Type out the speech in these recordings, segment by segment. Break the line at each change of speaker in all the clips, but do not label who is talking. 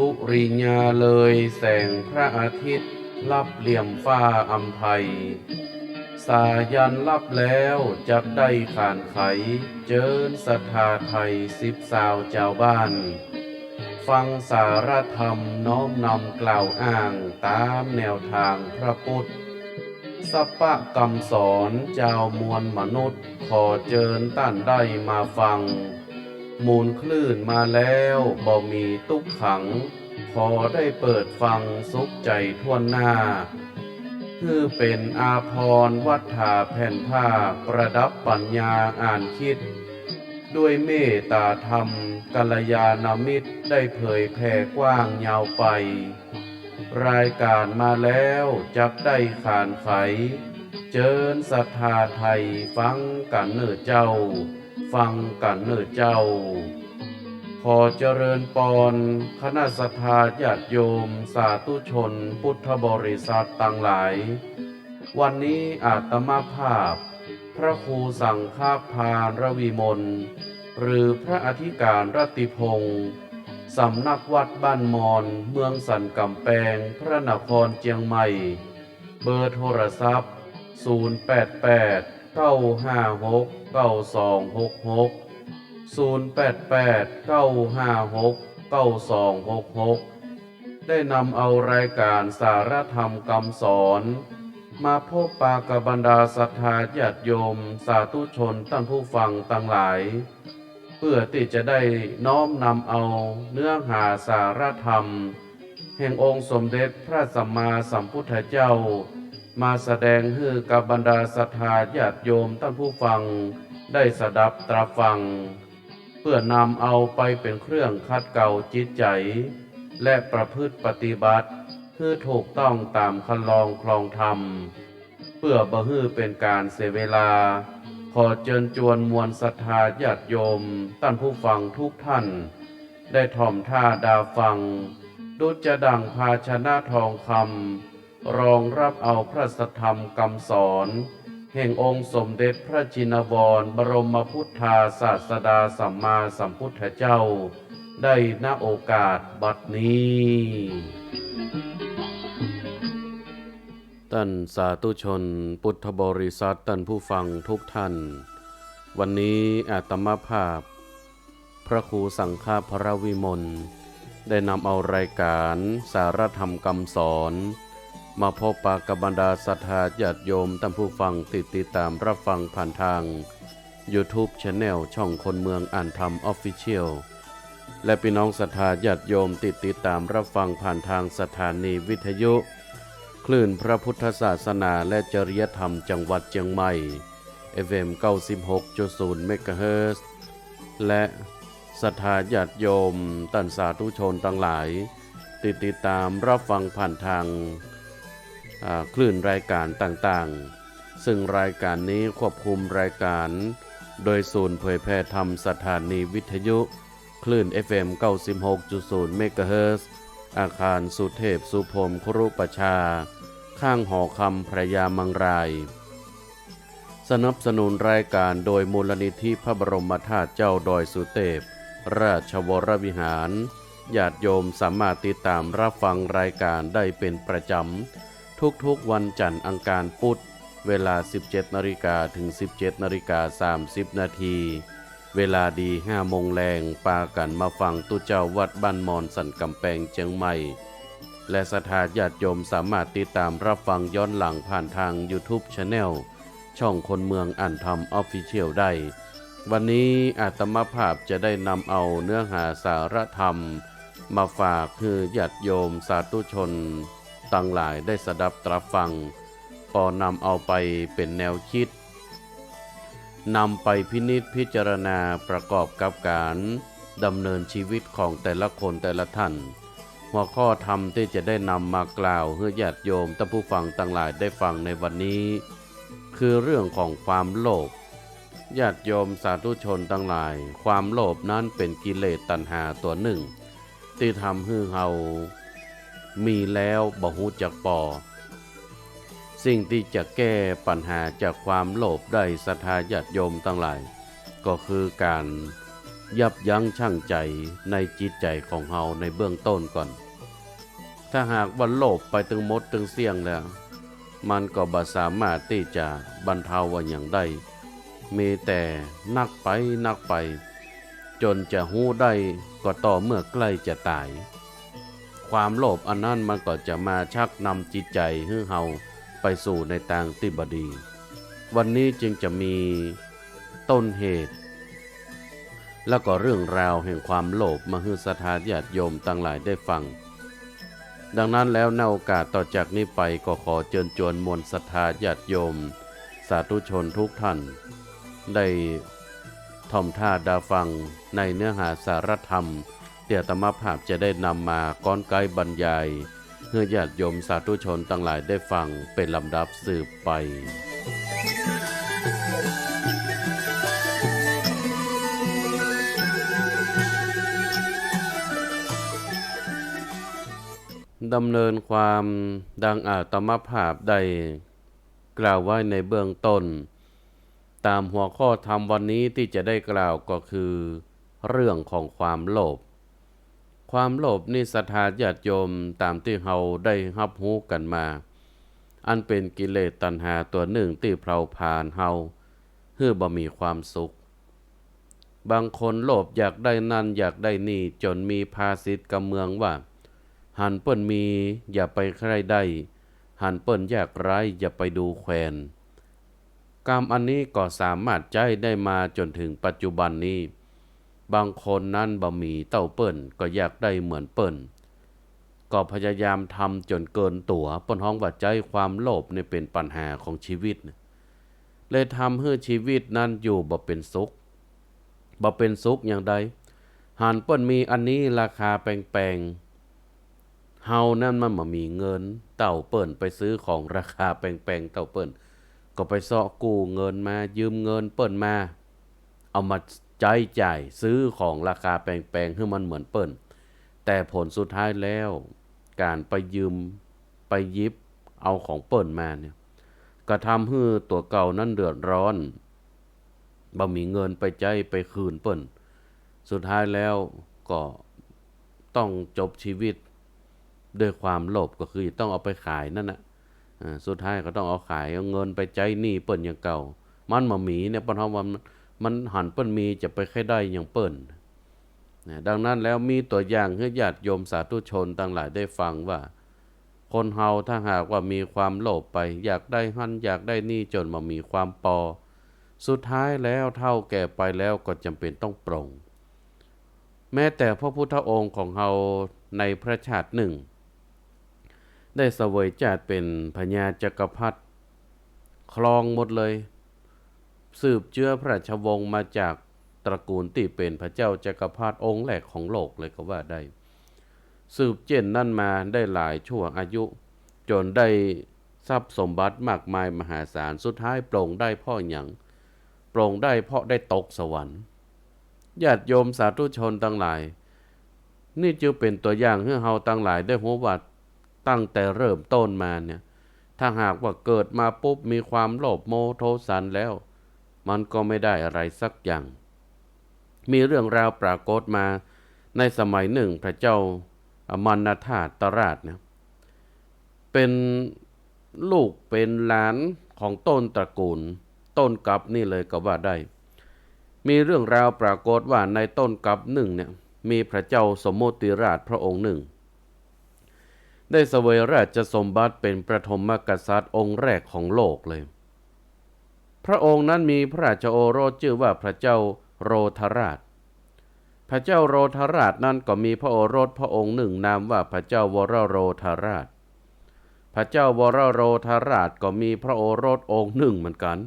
สุริยาเลยแสงพระอาทิตย์ รับเหลี่ยมฟ้าอำไพสายันรับแล้วจักได้ขานไข เจิญศรัทธาไทยสิบสาวเจ้าบ้าน ฟังสารธรรมน้อมนำกล่าวอ้างตามแนวทางพระพุทธสัพพะกรรมสอนเจ้ามวลมนุษย์ ขอเจิญต้านได้มาฟัง มูลคลื่นมาแล้วบ่มีตุกขัง ขอได้เปิดฟังสุขใจทั่วหน้า คือเป็นอาพรณ์วัฏฐาแผ่นผ้าประดับปัญญาอ่านคิด ด้วยเมตตาธรรมกัลยาณมิตรได้เผยแผ่กว้างยาวไป รายการมาแล้วจักได้ขานไข เจิญศรัทธาไทยฟังกันเนื้อเจ้า ฟังกันเนอเจ้า ขอเจริญปอนคณะสัทธาญาติโยม สาธุชน พุทธบริษัทต่างหลาย วันนี้อาตมาภาพ พระครูสังฆาพานรวีมนหรือพระอธิการรตติพงศ์สำนักวัดบ้านมอน เมืองสันกำแพงพระนครเจียงใหม่ เบอร์โทรศัพท์ 088 956 9266 088 956 9266ได้นำเอารายการสารธรรมคำสอน มาพบปากับบรรดาศรัทธาญาติโยม สาธุชนท่านผู้ฟังต่างหลาย เพื่อที่จะได้น้อมนำเอาเนื้อหาสารธรรม แห่งองค์สมเด็จพระสัมมาสัมพุทธเจ้า มาแสดงให้กับบรรดาศรัทธาญาติโยมท่านผู้ฟังได้สดับตรับฟัง เพื่อนำเอาไปเป็นเครื่องคัดเก่าจิตใจ และประพฤติปฏิบัติเพื่อถูกต้องตามคันลองคลองธรรม เพื่อบ่ฮื้อเป็นการเสียเวลา ขอเชิญจวนมวลศรัทธาญาติโยมท่านผู้ฟังทุกท่าน ได้ถ่อมท่าดาฟังดุจจะดังภาชนะทองคำ รองรับเอาพระสธรรมคำสอน แห่งองค์สมเด็จพระจินวรบรมพุทธาศาสดาสัมมาสัมพุทธเจ้า ได้ณโอกาสบัดนี้ท่านสาธุชนพุทธบริษัทท่านผู้ฟังทุกท่าน วันนี้อาตมาภาพ พระครูสังฆาพระวิมลได้นำเอารายการสารธรรมคำสอน มาพบปากกับบรรดาศรัทธาญาติโยมท่านผู้ฟังติดติดตามรับฟังผ่านทาง YouTube c h anel ช่องคนเมืองอ่านธรรมออฟฟิเชียลและพี่น้องศรัทธาญาติโยมติดติดตามรับฟังผ่านทางสถานีวิทยุ คลื่นพระพุทธศาสนาและจริยธรรมจังหวัดเชียงใหม่ FM 96.0เมกะเฮิรตซ์และศรัทธาญาติโยมตันสาธุชนทั้งหลาย ติดติดตามรับฟังผ่านทาง คลื่นรายการต่างๆ ซึ่งรายการนี้ควบคุมรายการ โดยศูนย์เผยแพร่ธรรมสถานีวิทยุ คลื่น FM 96.0เมกะเฮิรตซ์อาคารสุเทพสุพรมครุประชา ข้างหอคำพระยามังราย สนับสนุนรายการโดยมูลนิธิพระบรมธาตุเจ้าดอยสุเทพราชวรวิหารญาติโยมสามารถติดตามรับฟังรายการได้เป็นประจำ ทุกๆวันจันทร์อังคารพุธเวลา 17นาฬิกาถึง 17นาฬิกา30นาทีเวลาดี5โมงแรงปากันมาฟังตุเจ้าวัดบ้านมอนสันกำแพงเชียงใหม่ และสถาญาติโยมสามารถติดตามรับฟังย้อนหลังผ่านทาง YouTube Channel ช่องคนเมืองอ่านธรรมออฟฟิเชียลได้ วันนี้อาตมาภาพจะได้นำเอาเนื้อหาสารธรรม มาฝากคือญาติโยมสาธุชน ตั้งหลายได้สดับตรับฟังพอนำเอาไปเป็นแนวคิดนำไปพินิจพิจารณาประกอบกับการดำเนินชีวิตของแต่ละคนแต่ละท่าน หัวข้อธรรมที่จะได้นำมากล่าวเพื่อญาติโยมท่านผู้ฟังต่างหลายได้ฟังในวันนี้ คือเรื่องของความโลภญาติโยมสาธุชนทั้งหลาย ความโลภนั้นเป็นกิเลสตัณหาตัวหนึ่ง ที่ทำให้เรา มีแล้วบ่หูจักปอ สิ่งที่จะแก้ปัญหาจากความโลภได้ศรัทธาญาติโยมทั้งหลาย ก็คือการยับยั้งชั่งใจในจิตใจของเฮาในเบื้องต้นก่อน ถ้าหากวันโลภไปถึงมดถึงเสี่ยงแล้ว มันก็บ่สามารถที่จะบรรเทาว่าอย่างได้มีแต่นักไปนักไป จนจะหู้ได้ก็ต่อเมื่อใกล้จะตาย ความโลภอันนั้นมันก็จะมาชักนำจิตใจให้เฮาไปสู่ในทางที่บดี วันนี้จึงจะมีต้นเหตุ แล้วก็เรื่องราวแห่งความโลภมาให้ศรัทธาญาติโยมตั้งหลายได้ฟัง ดังนั้นแล้วในโอกาสต่อจากนี้ไปก็ขอเชิญชวนมวลศรัทธาญาติโยม สาธุชนทุกท่าน ได้ท่อมท่าดาฟังในเนื้อหาสารธรรม เตียตมภาพจะได้นำมาก้อนไกด์บรรยายเพื่อญาติโยมสาธุชนตั้งหลายได้ฟังเป็นลำดับสืบไป ดำเนินความดังอาตมภาพได้กล่าวไว้ในเบื้องต้น ตามหัวข้อธรรมวันนี้ที่จะได้กล่าวก็คือ เรื่องของความโลภ ความโลภนี่ศรัทธาญาติโยมตามที่เราได้รับรู้กันมา อันเป็นกิเลสตัณหาตัวหนึ่งที่เผาผลาญเฮาเพื่อบ่มีความสุข บางคนโลภอยากได้นั่นอยากได้นี่จนมีภาษิตกำเมืองว่า หันเปิ้นมีอย่าไปใครได้ หันเปิ้นยากไร้อย่าไปดูแควนกรรมอันนี้ก็สามารถใจได้มาจนถึงปัจจุบันนี้ บางคนนั้นบ่มีเต้าเปิ้นก็อยากได้เหมือนเปิ้นก็พยายามทำจนเกินตัวปนห้องว่าใจความโลภเนี่ยเป็นปัญหาของชีวิต เลยทำให้ชีวิตนั้นอยู่บ่เป็นสุขบ่เป็นสุขอย่างใดหันเปิ้นมีอันนี้ราคาแปลงๆเฮานั่นมันมามีเงิน เต่าเปิ่นไปซื้อของราคาแปลงๆเต่าเปิ่นก็ไปเสาะกู้เงินมายืมเงินเปิ่นมา เอามา ใจายจ่ายซื้อของราคาแปลงๆให้มันเหมือนเปิ่นแต่ผลสุดท้ายแล้ว การไปยืมไปยิบเอาของเปิ่นมาเนี่ยก็ทำให้ตัวเก่านั้นเดือดร้อนบ่มีเงินไปใจไปคืนเปิ่นสุดท้ายแล้วก็ต้องจบชีวิตด้วยความโลภก็คือต้องเอาไปขายนั่นนะอ่าสุดท้ายก็ต้องเอาขายเอาเงินไปใจหนี้เปิ้นอย่างเก่า มันมาหมีเนี่ยปนเฮาว่า มันหันเปิ้นมีจะไปแค่ได้อย่างเปิ้นนะดังนั้นแล้วมีตัวอย่างให้ญาติโยมสาธุชนต่างหลายได้ฟังว่า คนเฮาถ้าหากว่ามีความโลภไป อยากได้หันอยากได้นี่จนมามีความปอ สุดท้ายแล้วเท่าแก่ไปแล้วก็จำเป็นต้องปรงแม้แต่พระพุทธองค์ของเฮาในพระชาติหนึ่ง ได้เสวยจาดเป็นพญาจักรพรรดิครองหมดเลย สืบเชื้อพระราชวงศ์มาจากตระกูลที่เป็นพระเจ้าจักรพรรดิองค์แรกของโลกเลยก็ว่าได้ สืบเจนนั่นมาได้หลายชั่วอายุ จนได้ทรัพย์สมบัติมากมายมหาศาลสุดท้ายโปร่งได้พ่อหยังโปร่งได้เพราะได้ตกสวรรค์ญาติโยมสาธุชนทั้งหลาย นี่จึงเป็นตัวอย่างให้เฮาตั้งหลายได้หัววัดตั้งแต่เริ่มต้นมาเนี่ยถ้าหากว่าเกิดมาปุ๊บมีความโลภโมโทสันแล้ว มันก็ไม่ได้อะไรสักอย่าง มีเรื่องราวปรากฏมาในสมัยหนึ่งพระเจ้าอมันนาธาตราชนี่ยเป็นลูกเป็นหลานของต้นตระกูล ต้นกับนี่เลยก็ว่าได้ มีเรื่องราวปรากฏว่าในต้นกับหนึ่งเนี่ยมีพระเจ้าสมโมติราชพระองค์หนึ่ง ได้เสวยราชสมบัติเป็นประถมกษัตริย์องค์แรกของโลกเลย พระองค์นั้นมีพระราชโอรสชื่อว่าพระเจ้าโรธราช พระเจ้าโรธราชนั้นก็มีพระโอรสพระองค์หนึ่งนามว่าพระเจ้าวรโรธราช พระเจ้าวรโรธราชก็มีพระโอรสองค์หนึ่งเหมือนกัน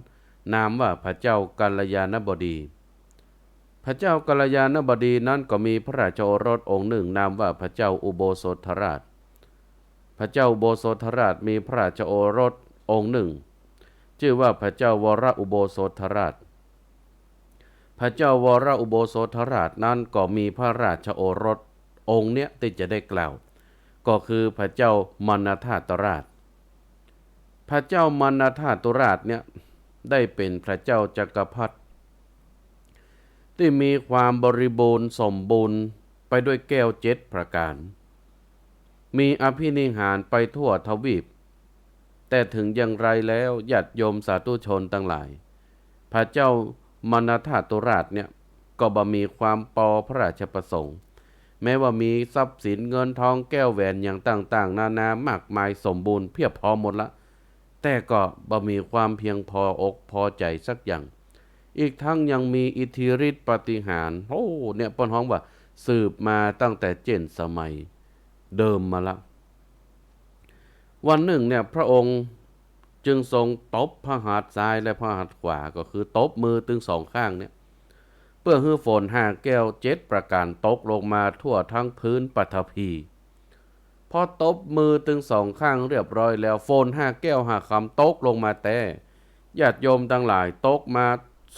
นามว่าพระเจ้ากัลยาณบดี พระเจ้ากัลยาณบดีนั้นก็มีพระราชโอรสองค์หนึ่งนามว่าพระเจ้าอุโบสถราช พระเจ้าอุโบสถราชมีพระราชโอรสองค์หนึ่ง ชื่อว่าพระเจ้าวรอุโบสถราช พระเจ้าวรอุโบสถราชนั้นก็มีพระราชโอรสองค์เนี้ยที่จะได้กล่าว ก็คือพระเจ้ามานธาตราช พระเจ้ามานธาตุราชเนี่ยได้เป็นพระเจ้าจักรพรรดิที่มีความบริบูรณ์สมบูรณ์ไปด้วยแก้วเจ็ดประการ มีอภินิหารไปทั่วทวีป แต่ถึงอย่างไรแล้วญาติโยมสาธุชนทั้งหลาย พระเจ้ามณฑาตุราชเนี่ยก็บ่มีความปอพระราชประสงค์ แม้ว่ามีทรัพย์สินเงินทองแก้วแหวนอย่างต่างๆ นานามากมายสมบูรณ์เพียบพร้อมหมดละ แต่ก็บ่มีความเพียงพออกพอใจสักอย่าง อีกทั้งยังมีอิทธิฤทธิปฏิหารโอ้เนี่ยปนห้องว่าสืบมาตั้งแต่เจนสมัยเดิมมาละ วันหนึ่งเนี่ยพระองค์จึงทรงตบพระหัตถ์ซ้ายและพระหัตถ์ขวาก็คือตบมือตึงสองข้างเนี่ย เพื่อให้ฝนห้าแก้วเจ็ดประการตกลงมาทั่วทั้งพื้นปฐพีพอตบมือตึงสองข้างเรียบร้อยแล้วโฟนห้าแก้วห้าคำตกลงมาแต่ญาติโยมทั้งหลายตกมา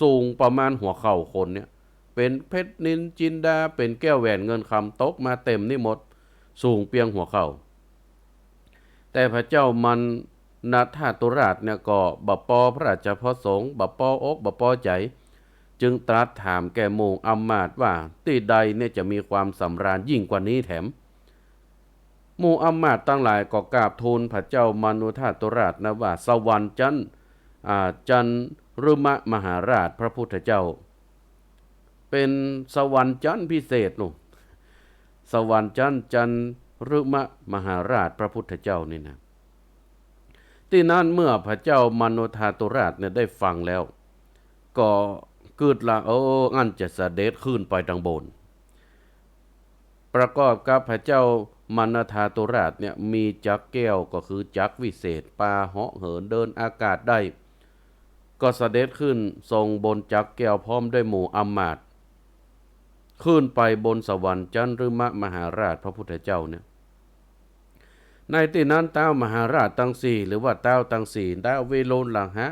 สูงประมาณหัวเข่าคนเนี่ย เป็นเพชรนินจินดาเป็นแก้วแหวนเงินคำตกมาเต็มนี่หมด สูงเพียงหัวเข่า แต่พระเจ้ามันนาทาตุราชเนี่ยก็บปอพระราชพระสงฆ์บปออกบปอใจ จึงตรัสถามแก่หมู่อำมาตว่าที่ใดเนี่ยจะมีความสำราญยิ่งกว่านี้แถมหมู่อำมาตตั้งหลายก็กราบทูลพระเจ้ามนุธาตุราชนะว่าสวรรค์จันอาจันรุมะมหาราชพระพุทธเจ้า เป็นสวรรค์จันพิเศษนู่นสวรรค์จันจัน รุมะมหาราชพระพุทธเจ้านี่นะที่นั้นเมื่อพระเจ้ามนุธาตุราชเนี่ยได้ฟังแล้ว ก็เกิดละโอ้อันจะเสด็จขึ้นไปทางบน ประกอบกับพระเจ้ามนธาตุราชเนี่ยมีจักรแก้วก็คือจักรวิเศษปลาเหาะเหินเดินอากาศได้ ก็เสด็จขึ้นทรงบนจักรแก้วพร้อมด้วยหมู่อำมาตขึ้นไปบนสวรรค์จันรุมะมหาราชพระพุทธเจ้าเนี่ย ในที่นั้นเต้ามหาราชตังสีหรือว่าเต้าตังสีเต้าเวโลนหลังฮะ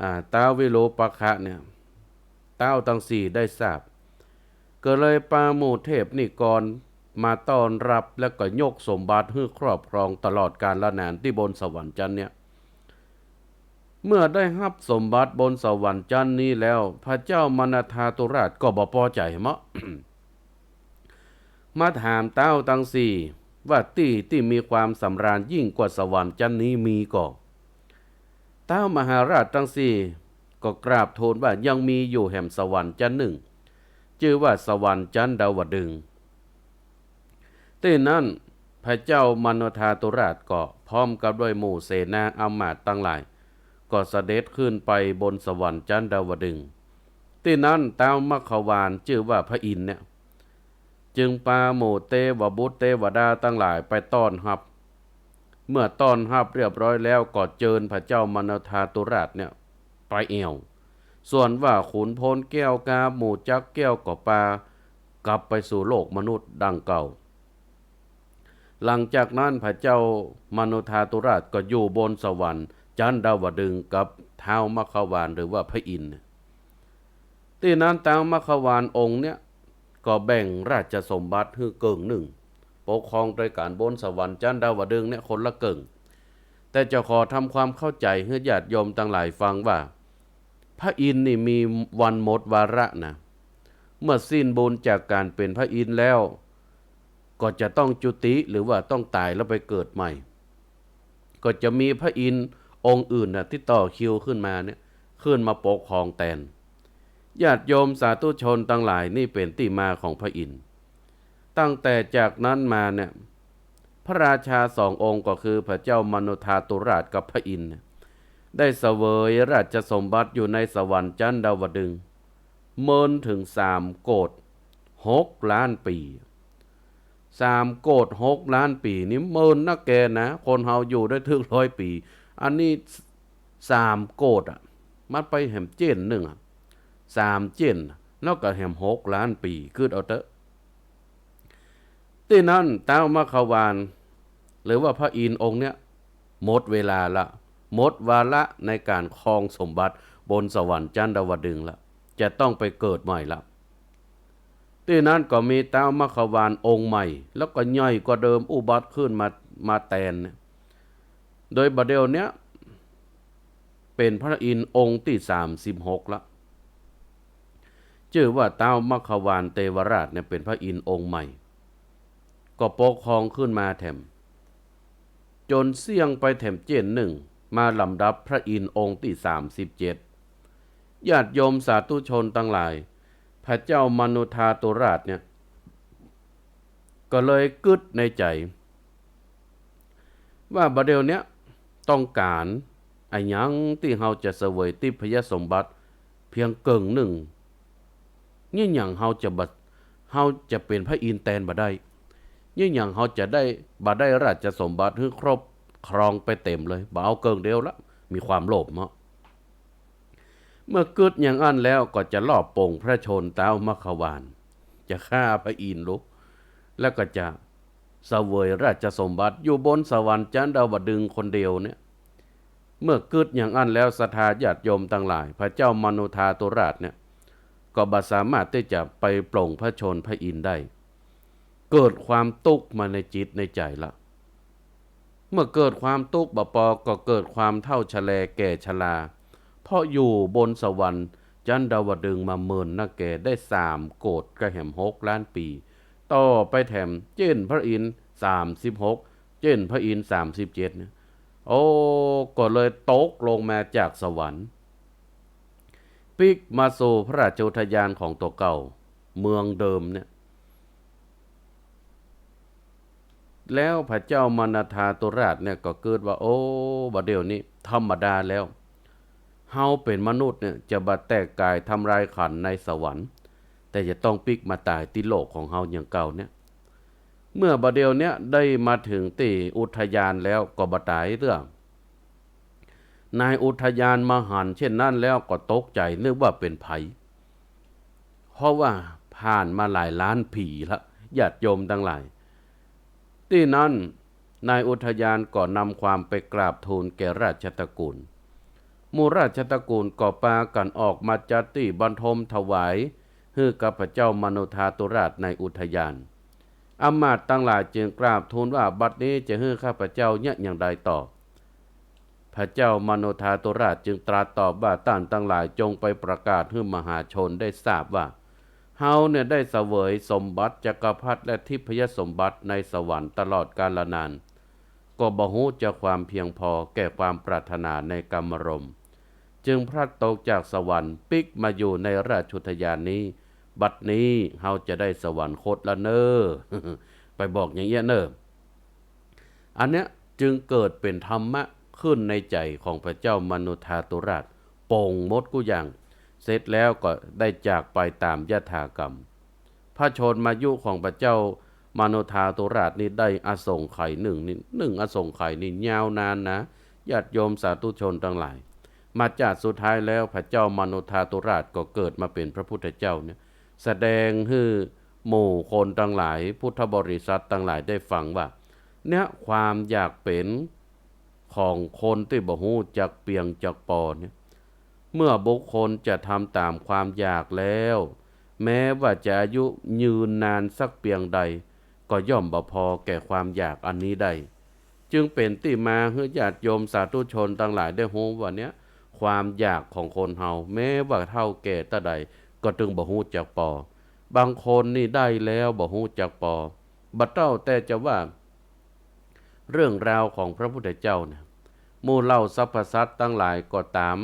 อ่าเต้าเวโลปะคะเนี่ยเต้าตังสีได้ทราบ ก็เลยปาหมู่เทพนิกรมาต้อนรับแล้วก็ยกสมบัติให้ครอบครองตลอดการละนานที่บนสวรรค์จันเนี่ยเมื่อได้รับสมบัติบนสวรรค์จันนี้แล้ว พระเจ้ามนัทาตุราชก็บ่พอใจมะมาถามเต้าตังสี่ ว่าที่ที่มีความสำราญยิ่งกว่าสวรรค์จันนี้มีก่อเต้ามหาราชตังสี่ก็กราบทูลว่ายังมีอยู่แห่มสวรรค์จันหนึ่ง ชื่อว่าสวรรค์จันดาวดึงที่นั้นพระเจ้ามโนธาตุราชก็พร้อมกับด้วยหมู่เสนาอามาตย์ตั้งหลาย ก็เสด็จขึ้นไปบนสวรรค์จันดาวดึงที่นั้นเต้ามัควานชื่อว่าพระอินเนี่ย จึงปาหมู่เตวบุตรเทวดาตั้งหลายไปต้อนรับ เมื่อต้อนรับเรียบร้อยแล้วก็เจิญพระเจ้ามโนธาตุราชเนี่ยไปเอวส่วนว่าขุนพลแก้วกาหมู่จักแก้วก่อปลากลับไปสู่โลกมนุษย์ดังเก่า หลังจากนั้นพระเจ้ามนุธาตุราชก็อยู่บนสวรรค์ จันดาวดึงกับเท้ามขวานหรือว่าพระอินทร์ที่นั้นเท้ามขวานองค์เนี่ย ก็แบ่งราชสมบัติให้เกิงหนึ่งปกครองโดยการบนสวรรค์จันดาวดึงเนี่ยคนละเกิงแต่จะขอทำความเข้าใจให้ญาติโยมทั้งหลายฟังว่า พระอินทร์นี่มีวันหมดวาระนะ เมื่อสิ้นบุญจากการเป็นพระอินทร์แล้ว ก็จะต้องจุติหรือว่าต้องตายแล้วไปเกิดใหม่ ก็จะมีพระอินทร์องค์อื่นนะที่ต่อคิวขึ้นมาเนี่ยขึ้นมาปกครองแทน ญาติโยมสาธุชนทั้งหลายนี่เป็นที่มาของพระอินทร์ตั้งแต่จากนั้นมาเนี่ยพระราชาสององค์ก็คือพระเจ้ามนุธาตุราชกับพระอินทร์ได้เสวยราชสมบัติอยู่ในสวรรค์จันดาวดึงเมินถึงสามโกดหกล้านปีสามโกดหกล้านปีนี่เมินนักแกนะ คนเฮาอยู่ได้ถึงร้อยปี อันนี้สามโกดอะ มันไปแหมเจนหนึ่งอะ สามเจนแล้วก็แหมหกล้านปีคือเอาเถอะที่นั้นเต้ามะขวาน หรือว่าพระอินทร์องค์เนี้ยหมดเวลาละหมดวาระในการครองสมบัติบนสวรรค์จันดาวดึงละจะต้องไปเกิดใหม่ละที่นั้นก็มีเต้ามขวานองค์ใหม่ แล้วก็ย่อยกว่าเดิมอุบัติขึ้นมามาแทนเนี่ยโดยบัดเดียวเนี้ยเป็นพระอินทร์องค์ที่สามสิบหกละ ชื่อว่าเต้ามัควานเตวราชเนี่ยเป็นพระอินทร์องค์ใหม่ ก็ปกครองขึ้นมาแถม จนเสี่ยงไปแถมเจนหนึ่งมาลำดับพระอินทร์องค์ที่สามสิบเจ็ดญาติโยมสาธุชนตั้งหลาย พระเจ้ามนุธาตุราชเนี่ย ก็เลยกึดในใจ ว่าบดเดี๋ยวเนี้ยต้องการไอ้ยังที่เฮาจะเสวยติพยสมบัติเพียงเกิงหนึ่ง เนี่หยังเฮาจะบัดเฮาจะเป็นพระอินทร์แตนบ่ได้เนี่หยังเฮาจะได้บ่ได้ราชสมบัติให้ครบครองไปเต็มเลยบ่เอาเกิงเดียวละมีความโลภเนาะเมื่อเกิดอย่างอันแล้วก็จะลอบปงพระชนเต้ามคควาน จะฆ่าพระอินทร์ลุกแล้วก็จะเสวยราชสมบัติอยู่บนสวรรค์จันดาวดึงคนเดียวเนี่ย เมื่อเกิดอย่างอันแล้วศรัทธาญาติโยมทั้งหลาย พระเจ้ามนุธาตุราชเนี่ย ก็บสามารถที่จะไปปลงพระชนพระอินได้ เกิดความตุกมาในจิตในใจละ เมื่อเกิดความตุกข์บปอก็เกิดความเท่าชะแลแก่ชราเพราะอยู่บนสวรรค์ จันดาวดึงมาเมินนักแก่ได้สามโกดกระแหมหกล้านปี ต่อไปแถมเจนพระอินสามสิบหกเจนพระอินสามสิบเจ็ดเนี่ยโอ้ก็เลยตกลงมาจากสวรรค์ ปิกมาสู่พระราชอุทยานของตัวเก่า เมืองเดิมเนี่ย แล้วพระเจ้ามนาธาตุราชเนี่ยก็เกิดว่า โอ้บัดเดี๋ยวนี้ ธรรมดาแล้วเฮาเป็นมนุษย์เนี่ยจะบัดแตกกายทำลายขันในสวรรค์ แต่จะต้องปิกมาตายที่โลกของเฮาอย่างเก่าเนี่ยเมื่อบดเดียวเนี้ยได้มาถึงตีอุทยานแล้วก็บาตายเรื่อง นายอุทยานมาหันเช่นนั้นแล้วก็ตกใจนึกว่าเป็นไผเพราะว่าผ่านมาหลายล้านผีละญาติโยมทั้งหลาย ที่นั้นนายอุทยานก็นำความไปกราบทูลแก่ราชตระกูลมูราชตระกูลก็ปากันออกมาจัดที่บรรทมถวายให้กับพระเจ้ามนุธาตุราชในอุทยานอำมาตย์ตั้งหลายจึงกราบทูลว่าบัดนี้จะให้ข้าพเจ้าเนี่ยอย่างใดต่อ ระเจ้ามโนธาตุราชจึงตรัสตอบว่าต้านตั้งหลายจงไปประกาศให้มหาชนได้ทราบว่า เฮาเนี่ยได้เสวยสมบัติจักรพรรดิและทิพยสมบัติในสวรรค์ตลอดกาลนาน ก็บ่ฮู้จะความเพียงพอแก่ความปรารถนาในกรรมรม จึงพลัดตกจากสวรรค์ปิกมาอยู่ในราชุทยานนี้ บัดนี้เฮาจะได้สวรรคตละเนอไปบอกอย่างเงี้ยเนออันเนี้ยจึงเกิดเป็นธรรมะ ขึ้นในใจของพระเจ้ามนุธาตุราชโป่งมดกุย่างเสร็จแล้วก็ได้จากไปตามยถากรรม พระชนมายุของพระเจ้ามนุธาตุราชนี่ได้อสงไขยหนึ่งนี่หนึ่งอสงไขยนี่ยาวนานนะญาติโยมสาธุชนทั้งหลาย มาจากสุดท้ายแล้วพระเจ้ามนุธาตุราชก็เกิดมาเป็นพระพุทธเจ้าเนี่ยแสดงให้หมู่คนทั้งหลาย พุทธบริษัททั้งหลายได้ฟังว่า เนี่ยความอยากเป็น ของคนที่บ่ฮู้จักเปียงจักปอเนี่ยเมื่อบุคคลจะทำตามความอยากแล้ว แม้ว่าจะอายุยืนนานสักเปียงใด ก็ย่อมบ่พอแก่ความอยากอันนี้ได้จึงเป็นที่มาให้ญาติโยมสาธุชนทั้งหลายได้ฮู้ว่าเนี้ยความอยากของคนเฮาแม้ว่าเท่าแก่ตาใด ก็ตึงบ่ฮู้จักปอ บางคนนี่ได้แล้วบ่ฮู้จักปอบัดเต้าแต่จะว่า เรื่องราวของพระพุทธเจ้าเนี่ยมู่เล่าสรรพสัตว์ตั้งหลายก็ตาม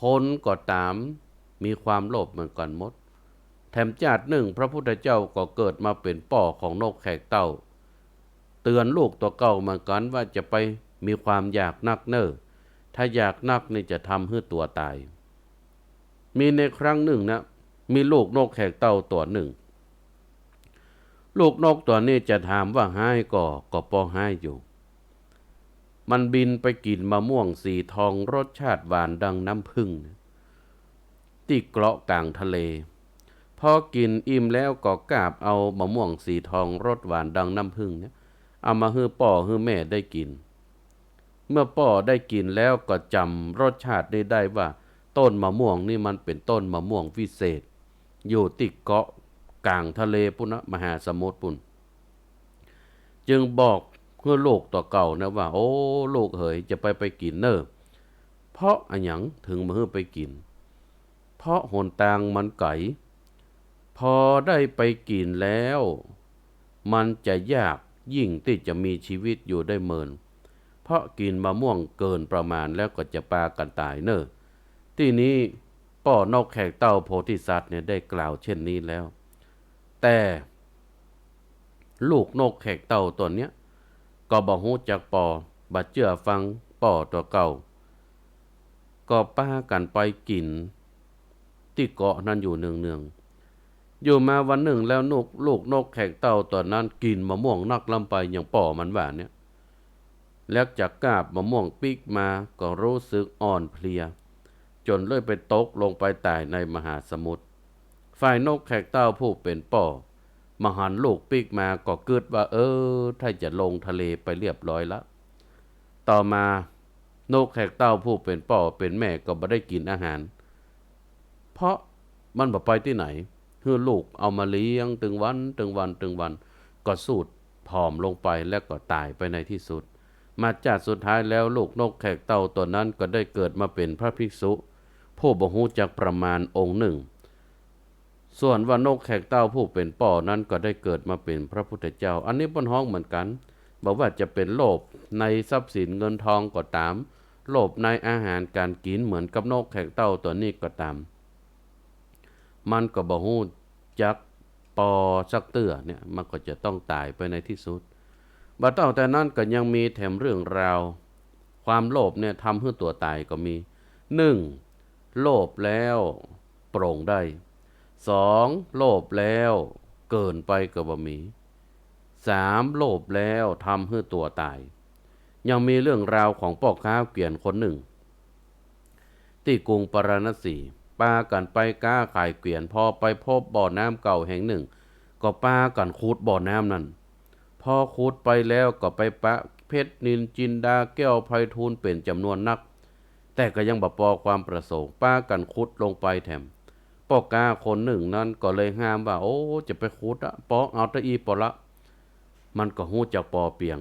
คนก็ตาม มีความโลภเหมือนกันหมด แถมจาดหนึ่งพระพุทธเจ้าก็เกิดมาเป็นป่อของนกแขกเต้า เตือนลูกตัวเก่าเหมือนกันว่าจะไปมีความอยากนักเนอ้อถ้าอยากนักนี่จะทำให้ตัวตาย มีในครั้งหนึ่งนะ มีลูกนกแขกเต้าตัวหนึ่ง ลูกนกตัวนี้จะถามว่าให้ก็ก็ปอให้อยู่ มันบินไปกินมะม่วงสีทองรสชาติหวานดังน้ำผึ้งที่เกาะกลางทะเล พอกินอิ่มแล้วก็กาบเอามะม่วงสีทองรสหวานดังน้ำผึ้งเนี่ยเอามาให้ป่อให้แม่ได้กิน เมื่อป่อได้กินแล้วก็จำรสชาติได้ได้ว่า ต้นมะม่วงนี่มันเป็นต้นมะม่วงวิเศษ อยู่ติดเกาะ กลางทะเลปุ่นะมหาสมุทรปุ่นจึงบอกเพื่อโลกต่อเก่านะว่า โอ้โลกเหยจะไปไปกินเนอเพราะอันหยังถึงมาเพื่อไปกิน เพราะหนทางมันไกลพอได้ไปกินแล้ว มันจะยากยิ่งที่จะมีชีวิตอยู่ได้เมิน เพราะกินมะม่วงเกินประมาณแล้วก็จะปากันตายเนอที่นี้ป้อนกแขกเต้าโพธิสัตว์เนี่ยได้กล่าวเช่นนี้แล้ว แต่ลูกนกแขกเต่าตัวเนี้ยก็บอกฮู้จักปอบัดเจือฟังป่อตัวเก่า ก็ป้ากันไปกิน ที่เกาะนั้นอยู่เนืองๆอยู่มาวันหนึ่งแล้วนกลูกนกแขกเต่าตัวนั้นกินมะม่วงนักลำไปอย่างป่อมันว่าเนี่ยแล้วจากกาบมะม่วงปีกมาก็รู้สึกอ่อนเพลีย จนเลยไปตกลงไปตายในมหาสมุทร ฝ่ายนกแขกเต้าผู้เป็นป่อมหันลูกปีกมาก็เกิดว่า เออ ถ้าจะลงทะเลไปเรียบร้อยล้วต่อมานกแขกเต้าผู้เป็นป่อเป็นแม่ก็ไม่ได้กินอาหาร เพราะมันบ่ไปที่ไหนเพื่อลูกเอามาเลี้ยงตึงวันตึงวันตึงวันก็สูดผอมลงไปแล้วก็ตายไปในที่สุด มาจากสุดท้ายแล้วลูกนกแขกเต่าตัวนั้นก็ได้เกิดมาเป็นพระภิกษุ ผู้บ่ฮู้จักประมาณองค์หนึ่ง ส่วนว่านกแขกเต้าผู้เป็นป่อนั้นก็ได้เกิดมาเป็นพระพุทธเจ้า อันนี้บนห้องเหมือนกันบอกว่าจะเป็นโลภในทรัพย์สินเงินทองก็ตาม โลภในอาหารการกินเหมือนกับนกแขกเต้าตัวนี้ก็ตาม มันก็บ่ฮู้จักปอสักเตื้อเนี่ยมันก็จะต้องตายไปในที่สุดบัดเต่าแต่นั้นก็ยังมีแถมเรื่องราว ความโลภเนี่ยทำให้ตัวตายก็มีหนึ่งโลภแล้วโปร่งได้ สองโลภแล้ว เกินไปก็บ่มีสามโลภแล้วทำให้ตัวตาย ยังมีเรื่องราวของพ่อค้าเกวียนคนหนึ่ง ที่กรุงปาราณสีปากันไปก้าขายเกวียนพอไปพบบ่อน้ำเก่าแห่งหนึ่ง ก็ปากันคูดบ่อน้ำนั้นพอคูดไปแล้วก็ไปปะเพชรนินจินดาแก้วไพฑูรย์เป็นจำนวนนัก แต่ก็ยังบ่ปอความประสงค์ป้ากันคุดลงไปแถม ปอกาคนหนึ่งนั้นก็เลยห้ามว่า โอ้จะไปคุดอะปอเอาตะอีปอละ มันก็หูจากปอเปียง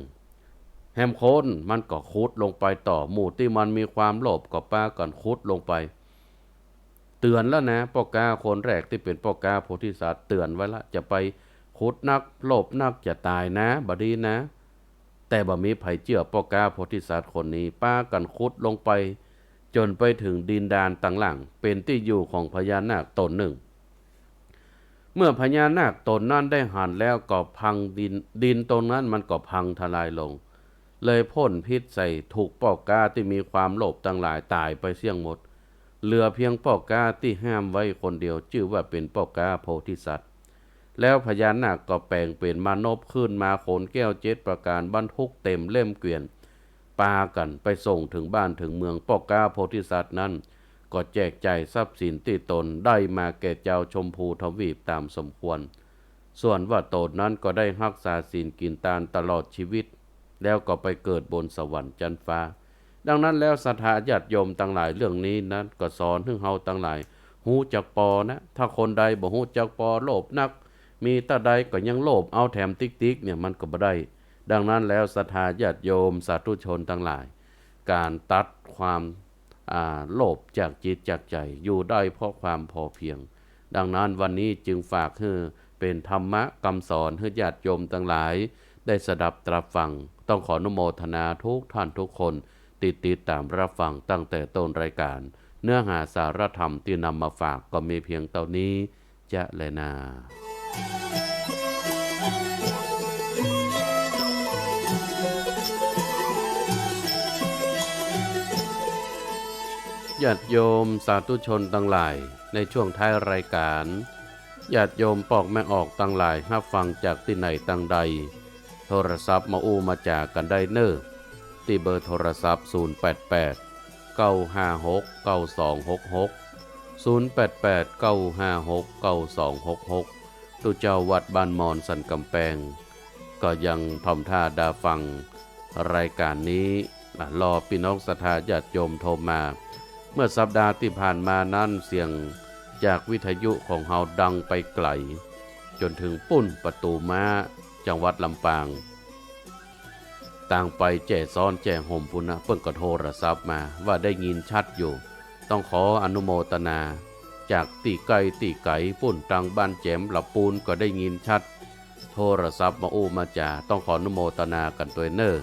แฮมโคนมันก็คุดลงไปต่อหมู่ที่มันมีความโลภก็ป้ากันคุดลงไป เตือนแล้วนะปอกาคนแรกที่เป็นปอกาโพธิสัตว์เตือนไว้ละ จะไปคุดนักโลภนักจะตายนะบดีนะ แต่บ่มีไผเจือปอกาโพธิสัตว์คนนี้ ป้ากันคุดลงไป จนไปถึงดินดานต่างหลังเป็นที่อยู่ของพญานาคตนหนึ่ง เมื่อพญานาคตนนั้นได้หันแล้วก็พังดินดินตรงนั้นมันก็พังทลายลง เลยพ่นพิษใส่ถูกปอกกาที่มีความโลภต่างหลายตายไปเสี่ยงหมด เหลือเพียงปอกกาที่ห้ามไว้คนเดียวชื่อว่าเป็นปอกกาโพธิสัตว์ แล้วพญานาคก็แปลงเป็นมานพขึ้นมาขนแก้วเจ็ดประการบรรทุกเต็มเล่มเกวียน ปากันไปส่งถึงบ้านถึงเมืองปอกกาโพธิสัตว์นั้น ก็แจกจ่ายทรัพย์สินที่ตนได้มาแก่เจ้าชมพูทวีปตามสมควร ส่วนว่าโตนนั้นก็ได้รักษาศีลกินตานตลอดชีวิต แล้วก็ไปเกิดบนสวรรค์จันทร์ฟ้า ดังนั้นแล้วศรัทธาญาติโยมตั้งหลายเรื่องนี้นั้นก็สอนถึงเฮาตั้งหลายหูจักปอนะ ถ้าคนใดบ่หูจักปอโลภนัก มีตาใดก็ยังโลภเอาแถมติ๊กติ๊กเนี่ยมันก็บ่ได้ ดังนั้นแล้วศรัทธาญาติโยมสาธุชนทั้งหลาย การตัดความาโลภจากจิตจากใจ อยู่ได้เพราะความพอเพียง ดังนั้นวันนี้จึงฝากให้เป็นธรรมะคำสอนให้ญาติโยมทั้งหลาย ได้สดับตรับฟัง ต้องขออนุโมทนาทุกท่านทุกคน ติดติดตามรับฟังตั้งแต่ต้นรายการ เนื้อหาสารธรรมที่นำมาฝากก็มีเพียงเท่านี้ จะเลยนา ญาติโยมสาธุชนตั้งหลาย ในช่วงท้ายรายการญาติโยมปอกแม่ออกตั้งหลายห้าฟังจากที่ไหนตั้งใด โทรศัพท์มาอู้มาจากกันได้เนอที่เบอร์โทรศัพท์ 088 956 9266 088 956 9266ตุเจ้าวัดบ้านมอนสันกำแพงก็ยังทำท่าดาฟัง รายการนี้รอพี่น้องศรัทธาญาติโยมโทรมา เมื่อสัปดาห์ที่ผ่านมานั้นเสียงจากวิทยุของเฮาดังไปไกล จนถึงปุ้นประตูม้าจังหวัดลำปาง ต่างไปแจ่ซ้อนแจ่ห่มพุนนะเพิ่นก็โทรศัพท์มาว่าได้ยินชัดอยู่ ต้องขออนุโมทนา จากตีไก่ตีไก่ปุ่นตังบ้านแจมหลับปูนก็ได้ยินชัด โทรศัพท์มาอู้มาจ่าต้องขออนุโมทนากันตัวเนอร์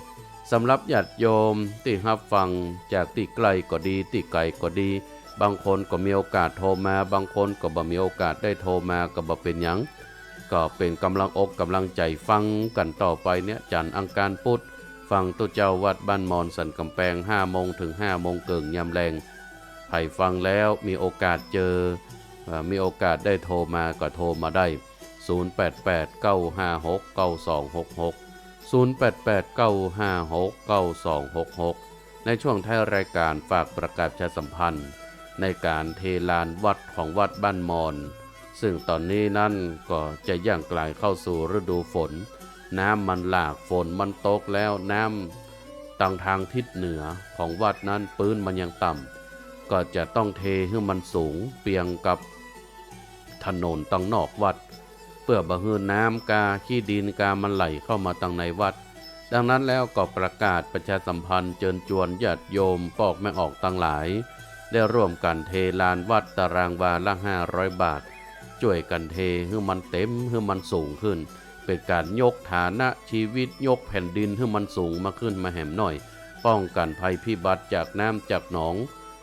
สำหรับญาติโยมที่รับฟังจากตีไกลก็ดีตีไกลก็ดี บางคนก็มีโอกาสโทรมา บางคนก็บ่มีโอกาสได้โทรมาก็บ่เป็นหยังก็เป็นกำลังอกกำลังใจฟังกันต่อไปเนี่ยจันอังคารพุธฟังตุเจ้าวัดบ้านมอนสันกำแพง5โมงถึง5โมงเกิงยามแรงไผ่ฟังแล้วมีโอกาสเจอ มีโอกาสได้โทรมาก็โทรมาได้ 0889569266 0889569266 ในช่วงท้ายรายการฝากประกาศชาสัมพันธ์ ในการเทลานวัดของวัดบ้านมอน ซึ่งตอนนี้นั่นก็จะย่างกลายเข้าสู่ฤดูฝน น้ำมันหลากฝนมันตกแล้วน้ำตังทางทิศเหนือของวัดนั้นปื้นมันยังต่ำก็จะต้องเทให้มันสูงเปียงกับถนนตังนอกวัด พื่อบะฮือน้ำกาขี้ดินกามันไหลเข้ามาตังในวัด ดังนั้นแล้วก็ประกาศประชาสัมพันธ์เชิญชวนญาติโยมปอกแม่ออกตังหลาย ได้ร่วมกันเทลานวัดตารางวาละห้าร้อยบาท ช่วยกันเทให้มันเต็มให้มันสูงขึ้น เป็นการยกฐานะชีวิตยกแผ่นดินให้มันสูงมาขึ้นมาแหมหน่อย ป้องกันภัยพิบัติจากน้ำจากหนอง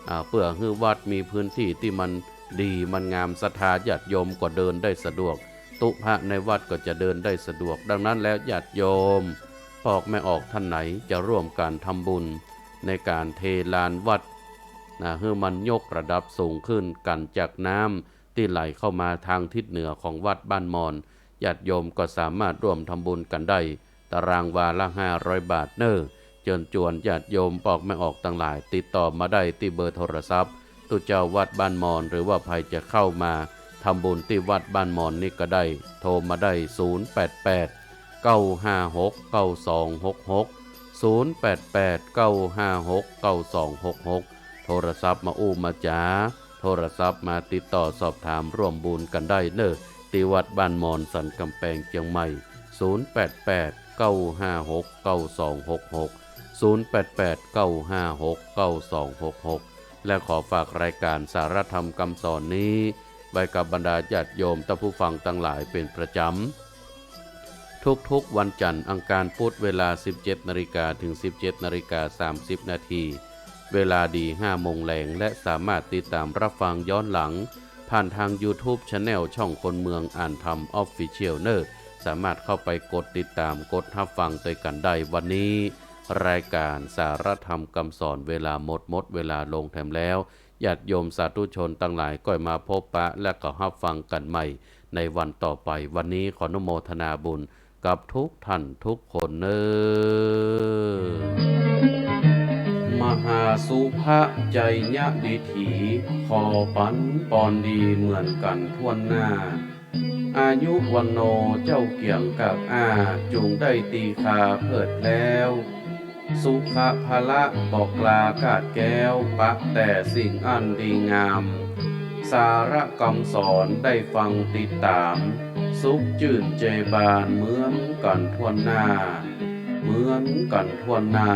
อเพื่อให้วัดมีพื้นที่ที่มันดีมันงามศรัทธาญาติโยมก็เดินได้สะดวก ตุพระในวัดก็จะเดินได้สะดวก ดังนั้นแล้วญาติโยมพอกไม่ออกท่านไหนจะร่วมการทำบุญในการเทลานวัดนะให้มันยกระดับสูงขึ้นกันจากน้ำที่ไหลเข้ามาทางทิศเหนือของวัดบ้านมอนญาติโยมก็สามารถร่วมทำบุญกันได้ ตารางวาละห้าร้อยบาทเนอ้อเจิญจวนญาติโยมปอกไม่ออกต่างหลาย ติดต่อมาได้ที่เบอร์โทรศัพท์ตุเจ้าวัดบ้านมอนหรือว่าใครจะเข้ามาำบุญที่วัดบ้านหมอนนี่ก็ได้ โทรมาได้ 088 956 9266 088 956 9266 โทรศัพท์มาอู้มาจ๋าโทรศัพท์มาติดต่อสอบถามร่วมบุญกันได้เนอ้อที่วัดบ้านมอนสันกำแพงเชียงใหม่ 088 956 9266 088 956 9266 และขอฝากรายการสารธรรมคำสอนนี้ ไว้กับบรรดาญาติโยมท่านผู้ฟังทั้งหลายเป็นประจำ ทุกๆวันจันทร์อังคารพุธเวลา 17นาฬิกาถึง 17นาฬิกา30นาทีเวลาดี5โมงแรงและสามารถติดตามรับฟังย้อนหลัง ผ่านทาง YouTube c h a n e l ช่องคนเมืองอ่านธรรมออฟฟิเชียลเนอร์สามารถเข้าไปกดติดตามกดทับฟังตัวยกันได้วันนี้ รายการสารธรรมคำสอนเวลาหมดหมดเวลาลงแถมแล้ว ญาติโยมสาธุชนตั้งหลายก็มาพบปะและก็รับฟังกันใหม่ ในวันต่อไปวันนี้ขออนุโมทนาบุญกับทุกท่านทุกคนเนอมหาสุภะใจยะดิถีขอปันปอนดีเหมือนกันทั่วหน้า อายุวันโนเจ้าเกี่ยงกับอาจุงได้ตีคาเพิดแล้ว สุขภละบอกลากาดแก้วปะแต่สิ่งอันดีงาม สาระคำสอนได้ฟังติดตาม สุขจื่นเจบานเหมือนกันทั่วหน้า เหมือนกันทั่วหน้า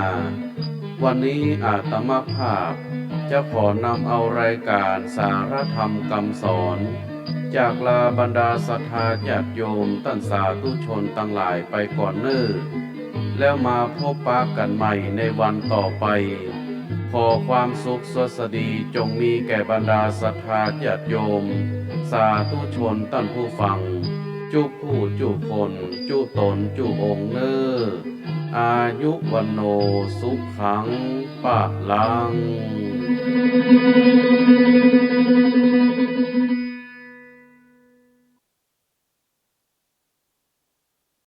วันนี้อาตมาภาพ จะขอนำเอารายการสารธรรมคำสอนจากลาบรรดาศรัทธาญาติโยมตั้นสาธุชนตั้งหลายไปก่อนเนิ่ แล้วมาพบปะกันใหม่ในวันต่อไป ขอความสุขสวัสดีจงมีแก่บรรดาศรัทธาญาติโยม สาธุชนตั้นผู้ฟัง จุผู้จุคน จุตนจุองเนอออายุวันโนสุขังปะลัง